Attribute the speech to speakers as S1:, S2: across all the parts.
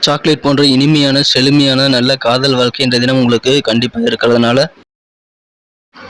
S1: Chocolate போன்ற இனிமையான செழுமையான நல்ல காதல் வாழ்க்கை என்ற தினம் உங்களுக்கு கண்டிப்பாக இருக்கிறதுனால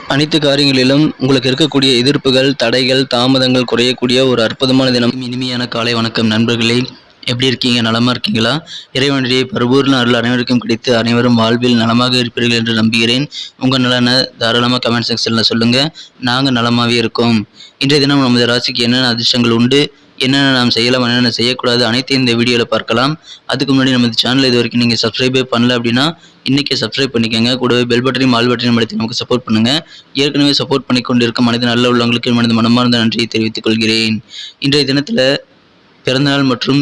S1: அனைத்து காரியங்களிலும் உங்களுக்கு இருக்கக்கூடிய எதிர்ப்புகள் தடைகள் தாமதங்கள் குறையக்கூடிய ஒரு அற்புதமான தினம். இனிமையான காலை வணக்கம் நண்பர்களே. எப்படி இருக்கீங்க? நலமாக இருக்கீங்களா? இறைவனுடைய பரிபூர்ண அருள் அனைவருக்கும் கிடைத்து அனைவரும் வாழ்வில் நலமாக இருப்பீர்கள் என்று நம்புகிறேன். உங்கள் நலனை தாராளமாக கமெண்ட் செக்ஷனில் சொல்லுங்கள் நாங்கள் நலமாகவே இருக்கோம். இன்றைய தினம் நமது ராசிக்கு என்னென்ன அதிர்ஷ்டங்கள் உண்டு? என்னென்ன நாம் செய்யலாம் என்னென்ன செய்யக்கூடாது அனைத்தையும் இந்த வீடியோவில் பார்க்கலாம். அதுக்கு முன்னாடி நமது சேனல் இது வரைக்கும் நீங்கள் சப்ஸ்கிரைபே பண்ணல அப்படின்னா இன்றைக்கி சப்ஸ்கிரைப் பண்ணிக்கோங்க. கூடவே பெல் பட்டனையும் ஆல் பட்டனையும் அழுத்தி நமக்கு சப்போர்ட் பண்ணுங்கள் ஏற்கனவே சப்போர்ட் பண்ணி கொண்டிருக்கும் மனித நல்ல உள்ளவங்களுக்கு மனித மனமார்ந்த நன்றியை தெரிவித்துக் கொள்கிறேன். இன்றைய தினத்தில் பிறந்தநாள் மற்றும்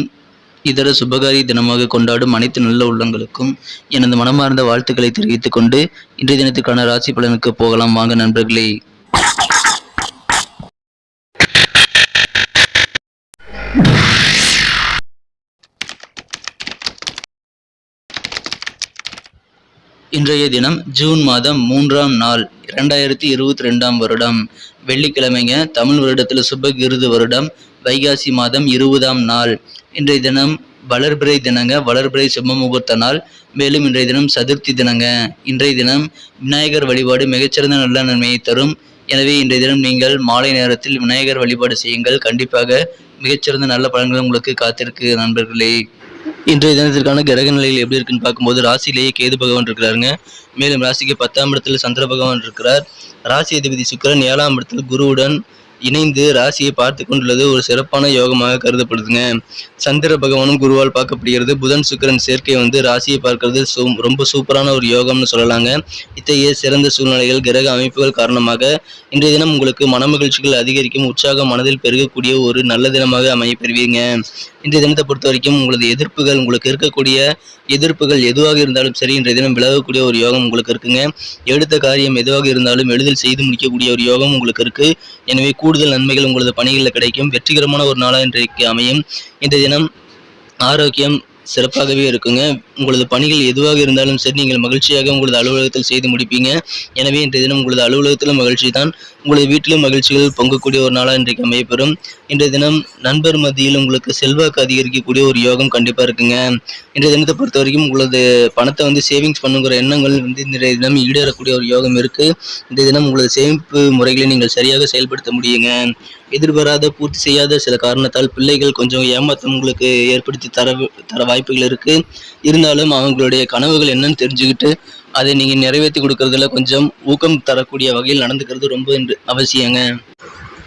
S1: இதர சுபகாரி தினமாக கொண்டாடும் அனைத்து நல்ல உள்ளங்களுக்கும் எனது மனமார்ந்த வாழ்த்துக்களை தெரிவித்துக் கொண்டு இன்றைய தினத்துக்கான ராசி பலனுக்கு போகலாம். வாங்க நண்பர்களே. இன்றைய தினம் ஜூன் மாதம் மூன்றாம் நாள் இரண்டாயிரத்தி இருபத்தி ரெண்டாம் வருடம். வெள்ளிக்கிழமைங்க தமிழ் வருடத்தில் சுபகிருது வருடம் வைகாசி மாதம் இருபதாம் நாள். இன்றைய தினம் வளர்பிறை தினங்க வளர்பிறை சுப முகூர்த்த நாள். மேலும் இன்றைய தினம் சதுர்த்தி தினங்க. இன்றைய தினம் விநாயகர் வழிபாடு மிகச்சிறந்த நல்ல நன்மையை தரும். எனவே இன்றைய தினம் நீங்கள் மாலை நேரத்தில் விநாயகர் வழிபாடு செய்யுங்கள். கண்டிப்பாக மிகச்சிறந்த நல்ல பலன்கள் உங்களுக்கு காத்திருக்கு நண்பர்களே. இன்றைய தினத்திற்கான கிரக நிலையில் எப்படி இருக்குன்னு பார்க்கும்போது ராசியிலேயே கேது பகவான் இருக்கிறாருங்க. மேலும் ராசிக்கு பத்தாம் இடத்துல சந்திர பகவான் இருக்கிறார். ராசி அதிபதி சுக்கிரன் ஏழாம் இடத்தில் குருவுடன் இணைந்து ராசியை பார்த்து கொண்டுள்ளது ஒரு சிறப்பான யோகமாக கருதப்படுதுங்க. சந்திர பகவானும் குருவால் பார்க்கப்படுகிறது. புதன் சுக்கிரன் சேர்க்கை வந்து ராசியை பார்க்கறது ரொம்ப சூப்பரான ஒரு யோகம்னு சொல்லலாங்க. இத்தகைய சிறந்த சூழ்நிலைகள் கிரக அமைப்புகள் காரணமாக இன்றைய தினம் உங்களுக்கு மனமகிழ்ச்சிகள் அதிகரிக்கும் உற்சாகம் மனதில் பெருகக்கூடிய ஒரு நல்ல தினமாக அமைய பெறுவீங்க இன்றைய தினத்தை பொறுத்த வரைக்கும் உங்களது எதிர்ப்புகள் உங்களுக்கு இருக்கக்கூடிய எதிர்ப்புகள் எதுவாக இருந்தாலும் சரி இன்றைய தினம் விலகக்கூடிய ஒரு யோகம் உங்களுக்கு இருக்குங்க. எடுத்த காரியம் எதுவாக இருந்தாலும் எளிதில் செய்து முடிக்கக்கூடிய ஒரு யோகம் உங்களுக்கு இருக்கு. எனவே கூடுதல் நன்மைகள் உங்களது பணிகளில் கிடைக்கும். வெற்றிகரமான ஒரு நாளாக இன்றைக்கு அமையும். இந்த தினம் ஆரோக்கியம் சிறப்பாகவே இருக்குங்க. உங்களது பணிகள் எதுவாக இருந்தாலும் சரி நீங்கள் மகிழ்ச்சியாக உங்களது அலுவலகத்தில் செய்து முடிப்பீங்க. எனவே இன்றைய தினம் உங்களது அலுவலகத்திலும் மகிழ்ச்சி தான் உங்களது வீட்டிலும் மகிழ்ச்சிகள் பொங்கக்கூடிய ஒரு நாளாக இன்றைக்கு அமையப்பெறும். இன்றைய தினம் நண்பர் மத்தியில் உங்களுக்கு செல்வாக்கு அதிகரிக்கக்கூடிய ஒரு யோகம் கண்டிப்பாக இருக்குங்க. இன்றைய தினத்தை பொறுத்த வரைக்கும் உங்களது பணத்தை வந்து சேவிங்ஸ் பண்ணுங்கிற எண்ணங்கள் வந்து இன்றைய தினம் ஈடேறக்கூடிய ஒரு யோகம் இருக்கு. இன்றைய தினம் உங்களது சேமிப்பு முறைகளை நீங்கள் சரியாக செயல்படுத்த முடியுங்க. எதிர்பாராத பூர்த்தி செய்யாத சில காரணத்தால் பிள்ளைகள் கொஞ்சம் ஏமாற்றம் உங்களுக்கு ஏற்படுத்தி தர தர வாய்ப்புகள் இருக்கு. இருந்தாலும் அவங்களுடைய கனவுகள் என்னன்னு தெரிஞ்சுக்கிட்டு அதை நீங்க நிறைவேற்றி கொடுக்கறதுல கொஞ்சம் ஊக்கம் தரக்கூடிய வகையில் நடந்துக்கிறது ரொம்ப அவசியங்க.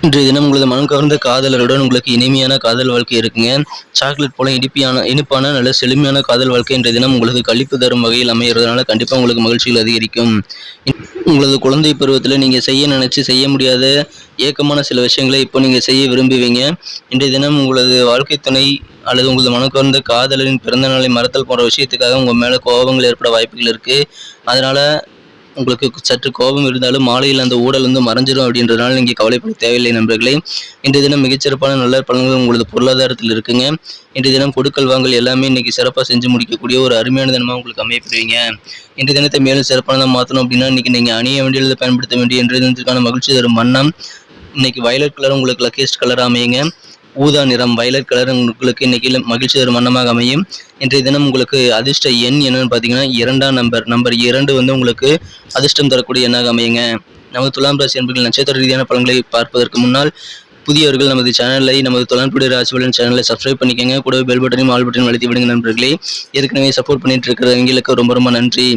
S1: இன்றைய தினம் உங்களது மனம் கவர்ந்த காதலருடன் உங்களுக்கு இனிமையான காதல் வாழ்க்கை இருக்குங்க. சாக்லேட் போல இனிப்பியான இனிப்பான நல்ல செழுமையான காதல் வாழ்க்கை இன்றைய தினம் உங்களுக்கு கழிப்பு தரும் வகையில் அமைகிறதுனால கண்டிப்பாக உங்களுக்கு மகிழ்ச்சிகள் அதிகரிக்கும். உங்களது குழந்தை பருவத்தில் நீங்கள் செய்ய நினச்சி செய்ய முடியாத ஏக்கமான சில விஷயங்களை இப்போ நீங்கள் செய்ய விரும்புவீங்க. இன்றைய தினம் உங்களது வாழ்க்கை துணை அல்லது உங்களது மனக்குறந்த காதலரின் பிறந்த நாளை மறத்தல் போன்ற விஷயத்துக்காக உங்கள் மேலே கோபங்கள் ஏற்பட வாய்ப்புகள் இருக்குது அதனால் உங்களுக்கு சற்று கோபம் இருந்தாலும் மாலையில் அந்த ஊடல் வந்து மறைஞ்சிடும் அப்படின்றதுனால நீங்கள் கவலைப்பட தேவையில்லை நண்பர்களே. இன்றைய தினம் மிகச்சிறப்பான நல்ல பலன்கள் உங்களது பொருளாதாரத்தில் இருக்குங்க. இன்றைய தினம் கொடுக்கல் வாங்கல் எல்லாமே இன்னைக்கு சிறப்பாக செஞ்சு முடிக்கக்கூடிய ஒரு அருமையான தினமாக உங்களுக்கு அமையப்படுவீங்க இன்றைய தினத்தை மேலும் சிறப்பானதாக மாற்றணும் அப்படின்னா இன்றைக்கி நீங்கள் அணிய வேண்டியதை பயன்படுத்த வேண்டிய இன்றைய தினத்திற்கான மகிழ்ச்சி தரும் வண்ணம். இன்னைக்கு வயலட் கலர் உங்களுக்கு லக்கியஸ்ட் கலர் அமையுங்க. ஊதா நிறம் வயலட் கலர் உங்களுக்கு இன்னைக்கு மகிழ்ச்சி தரும் வண்ணமாக அமையும். இன்றைய தினம் உங்களுக்கு அதிர்ஷ்ட எண் என்னன்னு பார்த்தீங்கன்னா இரண்டாம் நம்பர் நம்பர் இரண்டு வந்து உங்களுக்கு அதிர்ஷ்டம் தரக்கூடிய எண்ணாக அமையுங்க. நமது துலாம் ராசி என்பர்கள் நட்சத்திர ரீதியான பலன்களை பார்ப்பதற்கு முன்னால் புதியவர்கள் நமது சேனலை நமது தொழில்நுட்ப ராசிபலன் சேனலை சப்ஸ்கிரைப் பண்ணிக்கங்க. கூடவே பெல் பட்டனையும் ஆல் பட்டனையும் அழுத்தி விடுங்க நண்பர்களே. ஏற்கனவே சப்போர்ட் பண்ணிட்டு இருக்கிறவங்களுக்கு ரொம்ப ரொம்ப நன்றி.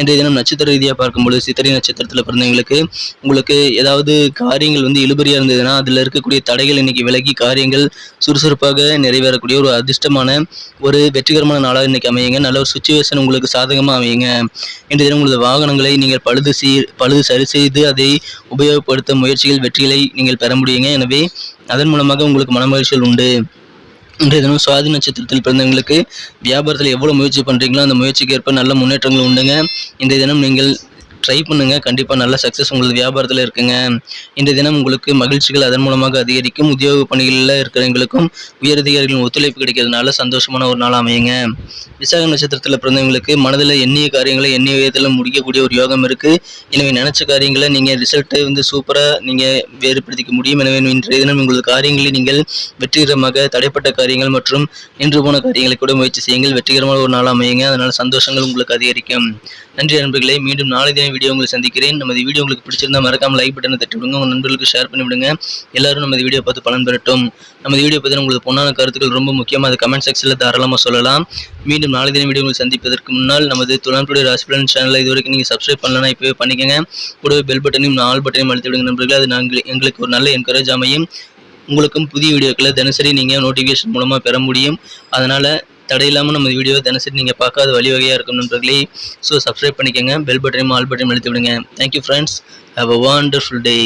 S1: இன்றைய தினம் நட்சத்திர ரீதியாக பார்க்கும்போது சித்திரை நட்சத்திரத்தில் பிறந்தவங்களுக்கு உங்களுக்கு ஏதாவது காரியங்கள் வந்து இழுபறியாக இருந்ததுன்னா அதில் இருக்கக்கூடிய தடைகள் இன்னைக்கு விலகி காரியங்கள் சுறுசுறுப்பாக நிறைவேறக்கூடிய ஒரு அதிர்ஷ்டமான ஒரு வெற்றிகரமான நாளாக இன்றைக்கி அமையுங்க. நல்ல ஒரு சுச்சுவேஷன் உங்களுக்கு சாதகமாக அமையுங்க. இன்றைய தினம் உங்களது வாகனங்களை நீங்கள் பழுது செய் பழுது சரி செய்து அதை உபயோகப்படுத்த முயற்சிகள் வெற்றிகளை நீங்கள் பெற முடியுங்க. எனவே அதன் மூலமாக உங்களுக்கு மனமகிழ்ச்சிகள் உண்டு. இன்றைய தினம் சுவாதி நட்சத்திரத்தில் பிறந்தவங்களுக்கு வியாபாரத்தில் எவ்வளோ முயற்சி பண்ணுறீங்களோ அந்த முயற்சிக்கு ஏற்ப நல்ல முன்னேற்றங்கள் உண்டுங்க. இன்றைய தினம் நீங்கள் ட்ரை பண்ணுங்கள் கண்டிப்பாக நல்ல சக்ஸஸ் உங்களது வியாபாரத்தில் இருக்குங்க. இன்றைய தினம் உங்களுக்கு மகிழ்ச்சிகள் அதன் மூலமாக அதிகரிக்கும். உத்தியோக பணிகளில் இருக்கிறவங்களுக்கும் உயரதிகாரிகளின் ஒத்துழைப்பு கிடைக்கிறதுனால சந்தோஷமான ஒரு நாள் அமையுங்க. விசாக நட்சத்திரத்தில் பிறந்தவங்களுக்கு மனதில் எண்ணிய காரியங்களை எண்ணிய விதத்தில் முடிக்கக்கூடிய ஒரு யோகம் இருக்குது எனவே நினச்ச காரியங்களை நீங்கள் ரிசல்ட்டை வந்து சூப்பராக நீங்கள் வேறுபடுத்திக்க முடியும். எனவே இன்றைய தினம் உங்களது காரியங்களை நீங்கள் வெற்றிகரமாக தடைப்பட்ட காரியங்கள் மற்றும் நின்று போன காரியங்களை கூட முயற்சி செய்யுங்கள். வெற்றிகரமான ஒரு நாள் அமையுங்க. அதனால் சந்தோஷங்கள் உங்களுக்கு அதிகரிக்கும். நன்றி நண்பர்களை மீண்டும் நாளை தினம் வீடியோ உங்களுக்கு சந்திக்கிறேன். நமது வீடியோ உங்களுக்கு பிடிச்சிருந்தா மறக்காம லைக் பட்டனை தட்டி விடுங்க. உங்கள் நண்பர்களுக்கு ஷேர் பண்ணி விடுங்க. எல்லாரும் நமது வீடியோ பார்த்து பலன் பெறட்டும். நமது வீடியோ பற்றி உங்களுக்கு பொண்ணான கருத்துக்கள் ரொம்ப முக்கியமாக அது கமெண்ட் செக்ஷனில் தாராளமாக சொல்லலாம். மீண்டும் நாளை தினம் வீடியோ உங்களை சந்திப்பதற்கு முன்னால் நமது துலாம்புடைய ராசிபலன் சேனலை இதுவரைக்கும் நீங்கள் சப்ஸ்கிரைப் பண்ணலன்னா இப்போவே பண்ணிக்கங்க. கூடவே பெல் பட்டனையும் நாலு பட்டனையும் அழுத்தி விடுங்க நண்பர்களே. அது நாங்கள் எங்களுக்கு ஒரு நல்ல என்கரேஜ் அமையும். உங்களுக்கும் புதிய வீடியோக்களை தினசரி நீங்கள் நோட்டிஃபிகேஷன் மூலமாக பெற முடியும். அதனால் தடையில்லாமல் நம்ம வீடியோ தினசரி நீங்கள் பார்க்காத வழிவகையாக இருக்கும் நண்பர்களே. ஸோ சப்ஸ்கிரைப் பண்ணிக்கோங்க. பெல் பட்டனையும் ஆல் பட்டனையும் அழுத்தி விடுங்க. Thank you friends have a wonderful day